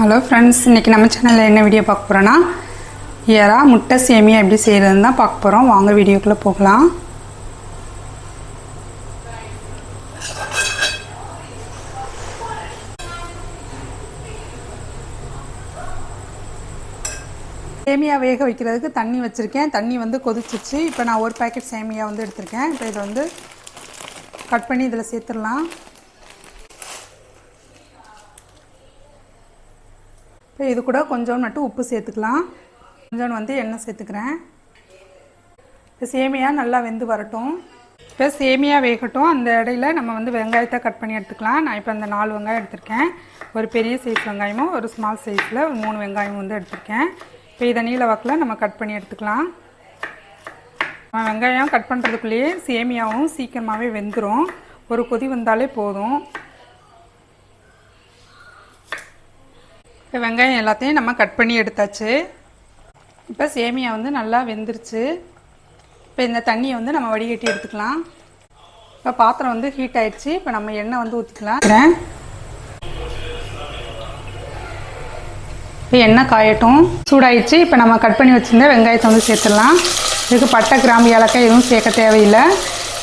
Hello friends இன்றைக்கி நம்ம சேனலில் என்ன வீடியோ பார்க்க போகிறோன்னா எறா முட்டை சேமியா எப்படி செய்கிறதுன்னு தான் பார்க்க போகிறோம் வாங்க வீடியோக்குள்ளே போகலாம். சேமியா வேக வைக்கிறதுக்கு தண்ணி வச்சுருக்கேன். தண்ணி வந்து கொதிச்சிச்சு. இப்போ நான் ஒரு பேக்கெட் சேமியா வந்து எடுத்திருக்கேன். இப்போ இதை வந்து கட் பண்ணி இதில் சேர்த்துடலாம். இது கூட கொஞ்சோண்டு மட்டும் உப்பு சேர்த்துக்கலாம். கொஞ்சோண்டு வந்து எண்ணெய் சேர்த்துக்கிறேன். இப்போ சேமியா நல்லா வெந்து வரட்டும். இப்போ சேமியா வேகட்டும். அந்த இடையில நம்ம வந்து வெங்காயத்தை கட் பண்ணி எடுத்துக்கலாம். நான் இப்போ அந்த நாலு வெங்காயம் எடுத்திருக்கேன். ஒரு பெரிய சைஸ் வெங்காயமும் ஒரு ஸ்மால் சைஸில் மூணு வெங்காயம் வந்து எடுத்திருக்கேன். இப்போ இதை நீல வாக்கில் நம்ம கட் பண்ணி எடுத்துக்கலாம். வெங்காயம் கட் பண்ணுறதுக்குள்ளேயே சேமியாவும் சீக்கிரமாகவே வெந்துடும் ஒரு கொதி வந்தாலே போதும். இப்போ வெங்காயம் எல்லாத்தையும் நம்ம கட் பண்ணி எடுத்தாச்சு. இப்போ சேமியா வந்து நல்லா வெந்துருச்சு. இப்போ இந்த தண்ணியை வந்து நம்ம வடிகட்டி எடுத்துக்கலாம். இப்போ பாத்திரம் வந்து ஹீட் ஆயிடுச்சு. இப்போ நம்ம எண்ணெய் வந்து ஊற்றிக்கலாம் இப்போ எண்ணெய் காயட்டும். சூடாயிடுச்சு. இப்போ நம்ம கட் பண்ணி வச்சுருந்த வெங்காயத்தை வந்து சேர்த்துடலாம். இதுக்கு பட்டை கிராம்பு ஏலக்காய் எதுவும் சேர்க்க தேவையில்லை.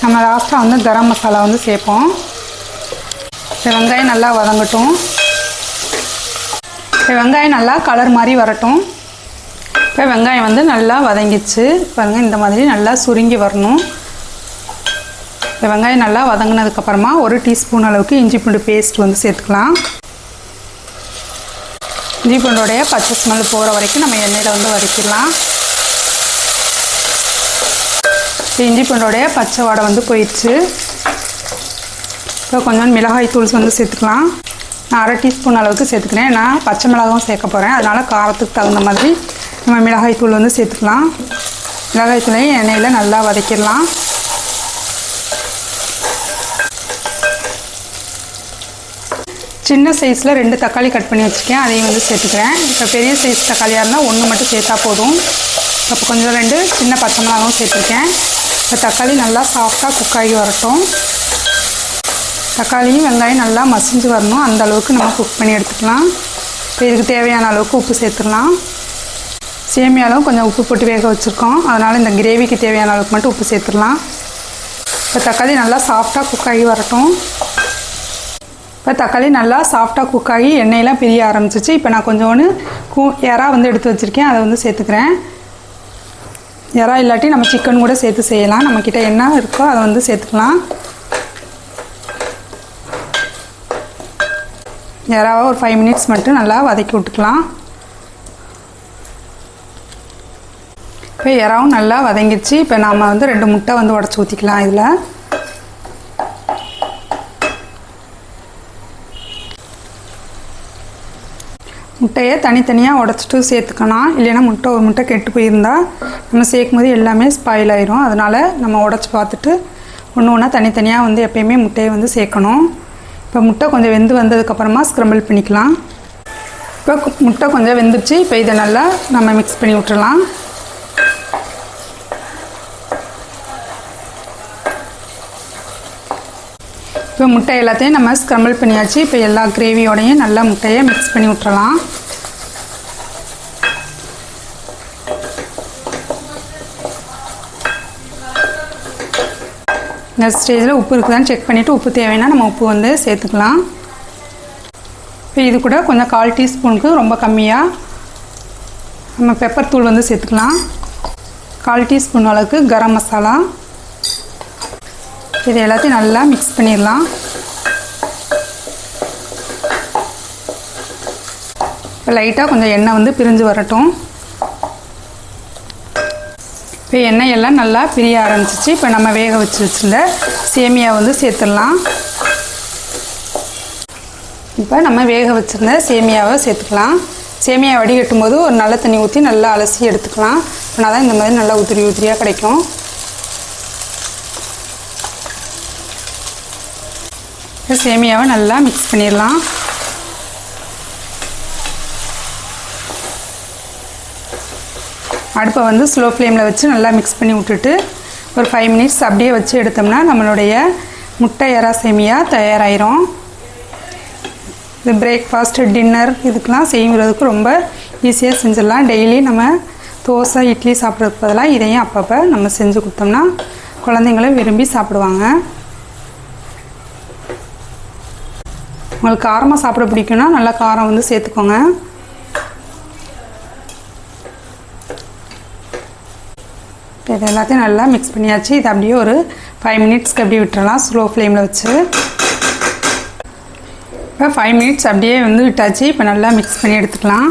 நம்ம லாஸ்ட்டாக வந்து கரம் மசாலா வந்து சேர்ப்போம். இப்போ வெங்காயம் நல்லா வதங்கட்டும். இப்போ வெங்காயம் நல்லா கலர் மாதிரி வரட்டும். இப்போ வெங்காயம் வந்து நல்லா வதங்கிச்சு. பாருங்கள் இந்த மாதிரி நல்லா சுருங்கி வரணும். இப்போ வெங்காயம் நல்லா வதங்கினதுக்கப்புறமா ஒரு டீஸ்பூன் அளவுக்கு இஞ்சி பூண்டு பேஸ்ட் வந்து சேர்த்துக்கலாம். இஞ்சி பூண்டோடைய பச்சை ஸ்மெல் போகிற வரைக்கும் நம்ம எண்ணெயில் வந்து வதக்கிடலாம். இப்போ இஞ்சி பூண்டோடைய பச்சை வாடை வந்து போயிடுச்சு. இப்போ கொஞ்சம் மிளகாய் தூள் வந்து சேர்த்துக்கலாம். நான் அரை டீஸ்பூன் அளவுக்கு சேர்த்துக்கிறேன். நான் பச்சை மிளகாவும் சேர்க்க போகிறேன் அதனால் காரத்துக்கு தகுந்த மாதிரி நம்ம மிளகாய் தூள் வந்து சேர்த்துக்கலாம். மிளகாய் தூளையும் எண்ணெயில் நல்லா வதக்கிடலாம். சின்ன சைஸில் ரெண்டு தக்காளி கட் பண்ணி வச்சுருக்கேன். அதையும் வந்து சேர்த்துக்கிறேன். இப்போ பெரிய சைஸ் தக்காளியாக இருந்தால் ஒன்று மட்டும் சேர்த்தா போதும். இப்போ கொஞ்சம் ரெண்டு சின்ன பச்சை மிளகாவும் சேர்த்துருக்கேன். இப்போ தக்காளி நல்லா சாஃப்டாக குக் ஆகி வரட்டும். தக்காளியும் வெங்காயம் நல்லா மசிஞ்சு வரணும். அந்த அளவுக்கு நம்ம குக் பண்ணி எடுத்துக்கலாம். இப்போ இதுக்கு தேவையான அளவுக்கு உப்பு சேர்த்துடலாம். சேமியாலும் கொஞ்சம் உப்பு போட்டு வேக வச்சுருக்கோம். அதனால் இந்த கிரேவிக்கு தேவையான அளவுக்கு மட்டும் உப்பு சேர்த்துடலாம். இப்போ தக்காளி நல்லா சாஃப்டாக குக் ஆகி வரட்டும். இப்போ தக்காளி நல்லா சாஃப்டாக குக் ஆகி எண்ணெயெலாம் பிரிய ஆரம்பிச்சிச்சு. இப்போ நான் கொஞ்சோன்னு கூ இறா வந்து எடுத்து வச்சுருக்கேன். அதை வந்து சேர்த்துக்கிறேன். இறா இல்லாட்டி நம்ம சிக்கன் கூட சேர்த்து செய்யலாம். நம்மக்கிட்ட என்ன இருக்கோ அதை வந்து சேர்த்துக்கலாம். எறாவை ஒரு ஃபைவ் மினிட்ஸ் மட்டும் நல்லா வதக்கி விட்டுக்கலாம். இப்போ இறாவும் நல்லா வதங்கிடுச்சு. இப்போ நாம் வந்து ரெண்டு முட்டை வந்து உடச்சி ஊற்றிக்கலாம் இதில். முட்டையை தனித்தனியாக உடச்சிட்டு சேர்த்துக்கலாம் இல்லைன்னா முட்டை ஒரு முட்டை கெட்டு போயிருந்தா நம்ம சேர்க்கும் போது எல்லாமே ஸ்பாயில் ஆயிரும். அதனால் நம்ம உடச்சி பார்த்துட்டு ஒன்று ஒன்றா தனித்தனியாக வந்து எப்பயுமே முட்டையை வந்து சேர்க்கணும். இப்போ முட்டை கொஞ்சம் வெந்து வந்ததுக்கப்புறமா ஸ்க்ரம்பிள் பண்ணிக்கலாம். இப்போ முட்டை கொஞ்சம் வெந்துருச்சு. இப்போ இதை நல்லா நம்ம மிக்ஸ் பண்ணி விட்டுறலாம். இப்போ முட்டை எல்லாத்தையும் நம்ம ஸ்க்ரம்பிள் பண்ணியாச்சு. இப்போ எல்லா கிரேவியோடையும் நல்லா முட்டையை மிக்ஸ் பண்ணி விட்டுறலாம். இந்த ஸ்டேஜில் உப்பு இருக்குதான்னு செக் பண்ணிவிட்டு உப்பு தேவைன்னா நம்ம உப்பு வந்து சேர்த்துக்கலாம். இப்போ இது கூட கொஞ்சம் கால் டீஸ்பூனுக்கு ரொம்ப கம்மியாக நம்ம பெப்பர் தூள் வந்து சேர்த்துக்கலாம். கால் டீஸ்பூன் அளவுக்கு கரம் மசாலா. இது எல்லாத்தையும் நல்லா மிக்ஸ் பண்ணிடலாம். இப்போ லைட்டாக கொஞ்சம் எண்ணெய் வந்து பிரிஞ்சு வரட்டும். இப்போ எண்ணெய் எல்லாம் நல்லா பிரிய ஆரம்பிச்சிச்சு. இப்போ நம்ம வேக வச்சு வச்சுருந்த சேமியா வந்து சேர்த்துடலாம். இப்போ நம்ம வேக வச்சுருந்த சேமியாவை சேர்த்துக்கலாம். சேமியா வடிகட்டும் போது ஒரு நல்ல தண்ணி ஊற்றி நல்லா அலசி எடுத்துக்கலாம். ஆனால் தான் இந்த மாதிரி நல்லா உதிரி உதிரியாக கிடைக்கும். சேமியாவை நல்லா மிக்ஸ் பண்ணிடலாம். அடுப்பை வந்து ஸ்லோ ஃப்ளேமில் வச்சு நல்லா மிக்ஸ் பண்ணி விட்டுட்டு ஒரு ஃபைவ் மினிட்ஸ் அப்படியே வச்சு எடுத்தோம்னா நம்மளுடைய முட்டை எறா சேமியா தயாராகிரும் இது பிரேக்ஃபாஸ்ட் டின்னர் இதுக்கெலாம் செய்கிறதுக்கு ரொம்ப ஈஸியாக செஞ்சிடலாம். டெய்லி நம்ம தோசை இட்லி சாப்பிட்றதுக்கு பதிலாக இதையும் அப்பப்போ நம்ம செஞ்சு கொடுத்தோம்னா குழந்தைங்களும் விரும்பி சாப்பிடுவாங்க. உங்களுக்கு காரமாக சாப்பிட பிடிக்குன்னா நல்லா காரம் வந்து சேர்த்துக்கோங்க. இப்போ இது எல்லாத்தையும் நல்லா மிக்ஸ் பண்ணியாச்சு. இது அப்படியே ஒரு ஃபைவ் மினிட்ஸ்க்கு அப்படியே விட்டுறலாம். ஸ்லோ ஃப்ளேமில் வச்சு. இப்போ ஃபைவ் மினிட்ஸ் அப்படியே வந்து விட்டாச்சு. இப்போ நல்லா மிக்ஸ் பண்ணி எடுத்துக்கலாம்.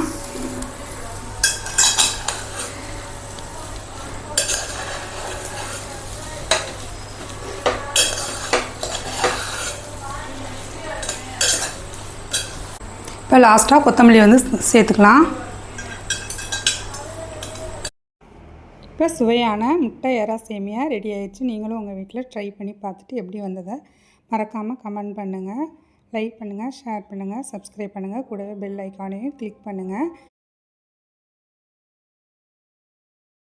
இப்போ லாஸ்ட்டாக கொத்தமல்லி வந்து சேர்த்துக்கலாம். இப்போ சுவையான முட்டை எறா சேமியா ரெடி ஆயிடுச்சு. நீங்களும் உங்கள் வீட்டில் ட்ரை பண்ணி பார்த்துட்டு எப்படி வந்ததை மறக்காமல் கமெண்ட் பண்ணுங்கள் லைக் பண்ணுங்கள் ஷேர் பண்ணுங்கள் சப்ஸ்கிரைப் பண்ணுங்கள் கூடவே பெல் ஐக்கானையும் கிளிக் பண்ணுங்கள்